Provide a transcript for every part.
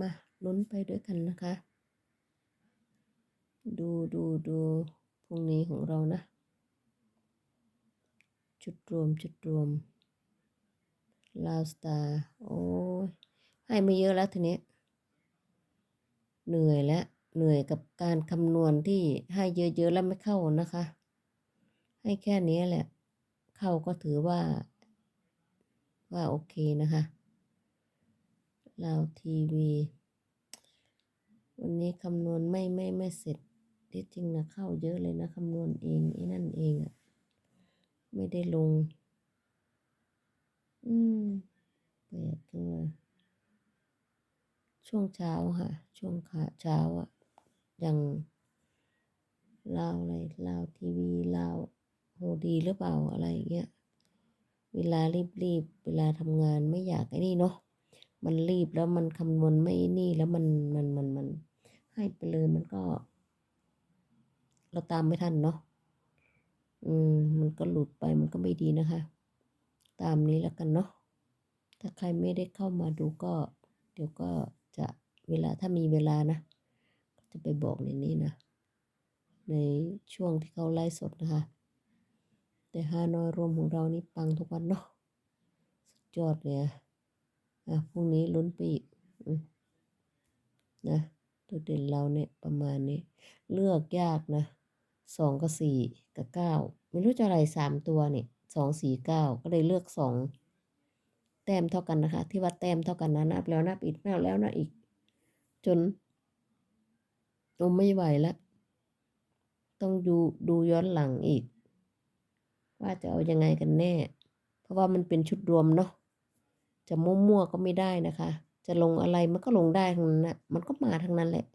มาลุ้นไปด้วยกันนะคะ ดูดูดูพรุ่งนี้ของเรานะ จุดรวมจุดรวมลาวสตาร์โอ้ยให้มาเยอะแล้วทีนี้ เหนื่อยแล้วเหนื่อยกับการคำนวณที่ให้เยอะๆแล้วไม่เข้านะคะ ให้แค่นี้แหละ เข้าก็ถือว่า ว่าโอเคนะคะ ลาวทีวี วันนี้คำนวณไม่ไม่ไม่เสร็จที่จริงนะเข้าเยอะเลยนะคำนวณเองไอ้นั่นเองอะไม่ได้ลง อืมแปลกจังเลยช่วงเช้าค่ะ ช่วงขาเช้าอะยังลาวอะไรลาวทีวีลาวโหดีหรือเปล่าอะไรเงี้ย เวลารีบๆ เวลาทำงานไม่อยากไอ้นี่เนาะ มันรีบแล้วมันคำนวณไม่นี่แล้วมันมันมันมันให้ไปเลยมันก็ เราตามไม่ทันเนาะอืมมันก็หลุดไปมันก็ไม่ดีนะคะ ตามนี้แล้วกันเนาะถ้าใครไม่ได้เข้ามาดูก็ เดี๋ยวก็จะเวลาถ้ามีเวลานะก็จะไปบอกในนี้นะ ในช่วงที่เขาไลฟ์สดนะคะ แต่ฮานอยรวมของเรานี่ปังทุกวันเนาะสุดยอดเลยอะ อะพรุ่งนี้ลุ้นไปอีกอืมนะตัวเด่นเราเนี่ยประมาณนี้ เลือกยากนะสองกับสี่กับเก้าไม่รู้จะอะไรสามตัวเนี่ยสองสี่เก้าก็เลยเลือกสองแต้มเท่ากันนะคะ ที่ว่าแต้มเท่ากันนะนับแล้วนับอีกนับแล้วนับอีก จนโอ้ไม่ไหวแล้วต้องดูดูย้อนหลังอีก ว่าจะเอายังไงกันแน่ เพราะว่ามันเป็นชุดรวมเนาะ จะมั่วๆก็ไม่ได้นะคะ จะลงอะไรมันก็ลงได้ทั้งนั้นนะมันก็มาทั้งนั้นแหละ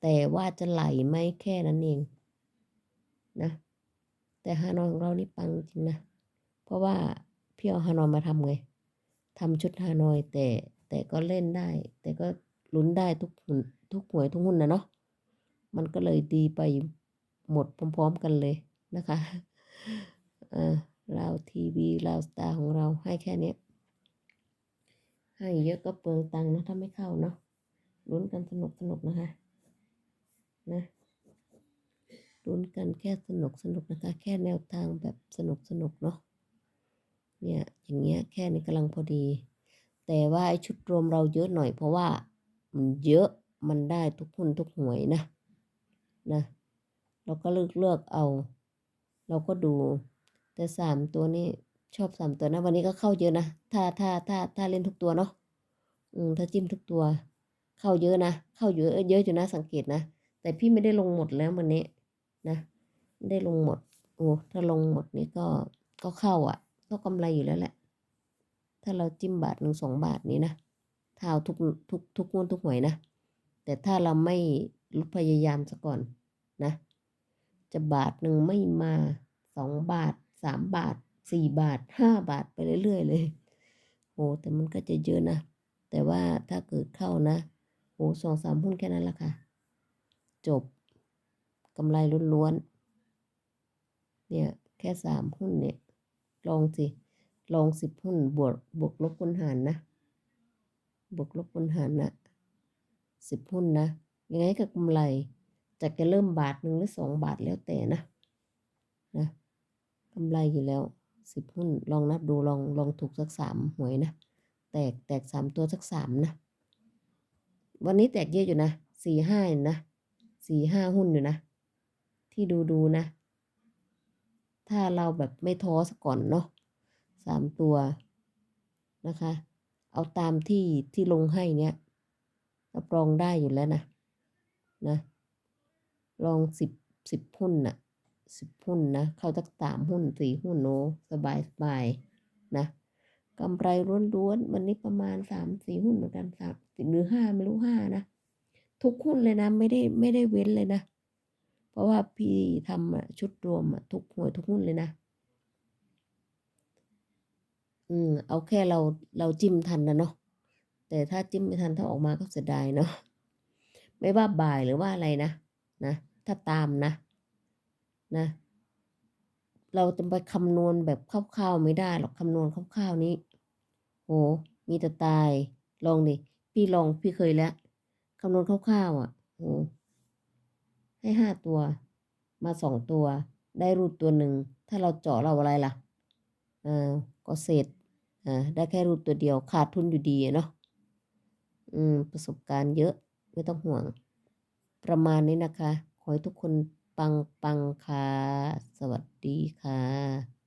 แต่ว่าจะไหลไหมแค่นั้นเองนะ แต่ฮานอยของเรานี่ปังจริงนะ เพราะว่าพี่เอาฮานอยมาทำไงทำชุดฮานอยแต่แต่ก็เล่นได้ แต่ก็ลุ้นได้ทุกหุ้นทุกหวยทุกหุ้นนะเนาะมันก็เลยดีไปหมดพร้อม ๆ กันเลยนะคะ อ่าเราทีวีเราสตาร์ของเราให้แค่นี้ ให้เยอะก็เปลืองตังค์นะถ้าไม่เข้าเนาะลุ้นกันสนุกสนุกนะคะนะลุ้นกันแค่สนุกสนุกนะคะ แค่แนวทางแบบสนุกสนุกเนาะเนี่ยอย่างเงี้ยแค่นี้กำลังพอดี แต่ว่าไอชุดรวมเราเยอะหน่อยเพราะว่ามันเยอะมันได้ทุกหุ้นทุกหวยนะนะเราก็เลือกเลือกเอา เราก็ดูแต่สามตัวนี้ ชอบสามตัวนะ วันนี้ก็เข้าเยอะนะถ้าถ้าถ้าถ้าเล่นทุกตัวเนาะอืมถ้าจิ้มทุกตัว เข้าเยอะนะเข้าเยอะเยอะอยู่นะสังเกตนะแต่พี่ไม่ได้ลงหมดแล้ววันนี้นะไม่ได้ลงหมดโอ้ถ้าลงหมดนี่ก็ก็เข้าอะ ก็กำไรอยู่แล้วแหละ ถ้าเราจิ้มบาทหนึ่งสองบาทนี้นะถ้าทุกทุกทุกงวดทุกหวยนะแต่ถ้าเราไม่ลุพยายามซะก่อนนะ จะบาทหนึ่งไม่มาสองบาทสามบาท สี่บาทห้าบาทไปเรื่อยๆเลยโอ้แต่มันก็จะเยอะนะ แต่ว่าถ้าเกิดเข้านะโอ้สองสามหุ้นแค่นั้นละค่ะ จบกำไรล้วนๆเนี่ยแค่สามหุ้นเนี่ย ลองสิ ลองสิบหุ้นบวกบวกลบคูณหารนะ บวกลบคูณหารนะสิบหุ้นนะยังไงก็กำไรจากจะเริ่มบาทหนึ่งหรือสองบาทแล้วแต่นะนะกำไรอยู่แล้ว สิบหุ้นลองนับดูลองลองถูกสักสามหวยนะ แตกแตกสามตัวสักสามนะ วันนี้แตกเยอะอยู่นะสี่ห้านะสี่ห้าหุ้นอยู่นะ ที่ดูดูนะ ถ้าเราแบบไม่ท้อสักก่อนเนาะสามตัวนะคะ เอาตามที่ที่ลงให้เนี้ยรับรองได้อยู่แล้วนะนะ ลองสิบสิบหุ้นน่ะ สิบหุ้นนะ เข้าตักสามหุ้นสี่หุ้นโนสบายสบายนะกำไรล้วนๆวันนี้ประมาณสามสี่หุ้นเหมือนกันสามหรือห้าไม่รู้ห้านะ ทุกหุ้นเลยนะ ไม่ได้ไม่ได้เว้นเลยนะ เพราะว่าพี่ทำชุดรวมทุกหวยทุกหุ้นเลยนะ อืม เอาแค่เราเราจิ้มทันนะเนาะแต่ถ้าจิ้มไม่ทันถ้าออกมาก็เสียดายเนาะไม่ว่าบ่ายหรือว่าอะไรนะนะ ถ้าตามนะ นะ เราจะไปคำนวณแบบคร่าวๆไม่ได้หรอกคำนวณคร่าวๆนี้โหมีแต่ตาย ลองดิพี่ลองพี่เคยแล้วคำนวณคร่าวๆอะโอ้ให้ห้าตัว มาสองตัว ได้รูดตัวหนึ่ง ถ้าเราเจาะเราอะไรล่ะอ่าก็เสร็จอ่าได้แค่รูดตัวเดียวขาดทุนอยู่ดีเนาะอืมประสบการณ์เยอะไม่ต้องห่วง ประมาณนี้นะคะ ขอให้ทุกคน ปังปังค่ะ สวัสดีค่ะ